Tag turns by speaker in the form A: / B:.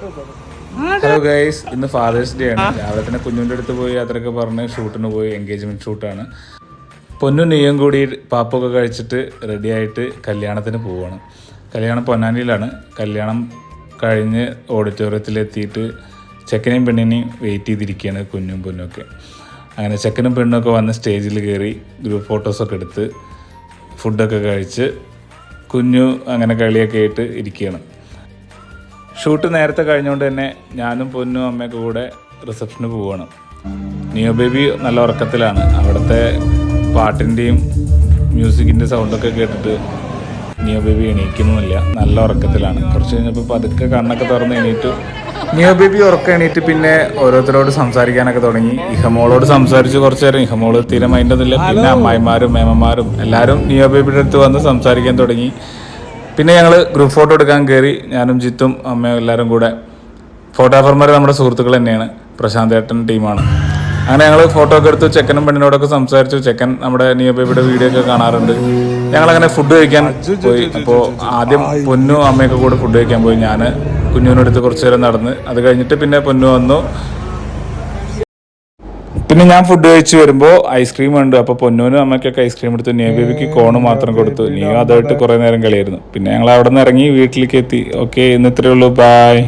A: Hello guys ഇന്ന് father's day ആണ്. രാവിലെ തന്നെ കുഞ്ഞുന്റെ അടുത്ത് പോയി അത്രയൊക്കെ പറഞ്ഞ് ഷൂട്ടിന് പോയി എൻഗേജ്മെന്റ് ഷൂട്ടാണ് പൊന്നും നെയ്യും കൂടി പാപ്പൊക്കെ കഴിച്ചിട്ട് റെഡിയായിട്ട് കല്യാണത്തിന് പോവാണ്. കല്യാണം പൊന്നാനിയിലാണ്. കല്യാണം കഴിഞ്ഞ് ഓഡിറ്റോറിയത്തിലെത്തിയിട്ട് ചെക്കനെയും പെണ്ണിനെയും വെയിറ്റ് ചെയ്തിരിക്കുകയാണ് കുഞ്ഞും പൊന്നൊക്കെ അങ്ങനെ ചെക്കനും പെണ്ണൊക്കെ വന്ന് സ്റ്റേജിൽ കയറി ഗ്രൂപ്പ് ഫോട്ടോസൊക്കെ എടുത്ത് ഫുഡൊക്കെ കഴിച്ച് കുഞ്ഞു അങ്ങനെ കളിയൊക്കെ ആയിട്ട് ഇരിക്കുകയാണ്. ഷൂട്ട് നേരത്തെ കഴിഞ്ഞുകൊണ്ട് തന്നെ ഞാനും പൊന്നും അമ്മയൊക്കെ കൂടെ റിസപ്ഷന് പോവാണ്. ന്യൂ ബേബി നല്ല ഉറക്കത്തിലാണ്. അവിടുത്തെ പാട്ടിന്റെയും മ്യൂസിക്കിന്റെ സൗണ്ടൊക്കെ കേട്ടിട്ട് ന്യൂ ബേബി എണീക്കുന്നുമില്ല. നല്ല ഉറക്കത്തിലാണ്. കുറച്ച് കഴിഞ്ഞപ്പോൾ പതുക്കെ കണ്ണൊക്കെ തുറന്ന് എണീറ്റു. ന്യൂ ബേബി ഉറക്കം എണീറ്റ് പിന്നെ ഓരോരുത്തരോട് സംസാരിക്കാനൊക്കെ തുടങ്ങി. ഇഹമോളോട് സംസാരിച്ച് കുറച്ച് നേരം. ഇഹമോൾ തീരെ മൈൻഡൊന്നുമില്ല പിന്നെ അമ്മായിമാരും മേമന്മാരും എല്ലാവരും നിയോ ബേബിയുടെ അടുത്ത് വന്ന് സംസാരിക്കാൻ തുടങ്ങി. പിന്നെ ഞങ്ങൾ ഗ്രൂപ്പ് ഫോട്ടോ എടുക്കാൻ കയറി ഞാനും ജിത്തും അമ്മയും എല്ലാവരും കൂടെ ഫോട്ടോഗ്രാഫർമാർ നമ്മുടെ സുഹൃത്തുക്കൾ തന്നെയാണ്. പ്രശാന്ത് ഏട്ടൻ ടീമാണ്. അങ്ങനെ ഞങ്ങൾ ഫോട്ടോ ഒക്കെ എടുത്തു ചെക്കനും പെണ്ണിനോടൊക്കെ സംസാരിച്ചു. ചെക്കൻ നമ്മുടെ നിയോ ബേബിയുടെ വീഡിയോ ഒക്കെ കാണാറുണ്ട്. ഞങ്ങൾ അങ്ങനെ ഫുഡ് കഴിക്കാൻ പോയി. അപ്പോൾ ആദ്യം പൊന്നു അമ്മയൊക്കെ കൂടെ ഫുഡ് കഴിക്കാൻ പോയി. ഞാൻ കുഞ്ഞുവിനടുത്ത് കുറച്ച് നേരം നടന്ന്. അത് കഴിഞ്ഞിട്ട് പിന്നെ പൊന്നു വന്നു. പിന്നെ ഞാൻ ഫുഡ് കഴിച്ചു വരുമ്പോൾ ഐസ്ക്രീം ഉണ്ട്. അപ്പോൾ പൊന്നൂനും അമ്മയ്ക്കൊക്കെ ഐസ്ക്രീം എടുത്തു. നിയ ബേബിക്ക് കോണ് മാത്രം കൊടുത്തു. നിയോ അതായിട്ട് കുറേ നേരം കളിയായിരുന്നു. പിന്നെ ഞങ്ങൾ അവിടെ നിന്ന് ഇറങ്ങി വീട്ടിലേക്ക് എത്തി. ഓക്കെ ഇന്ന് ഇത്രയേ ഉള്ളൂ. ബായ്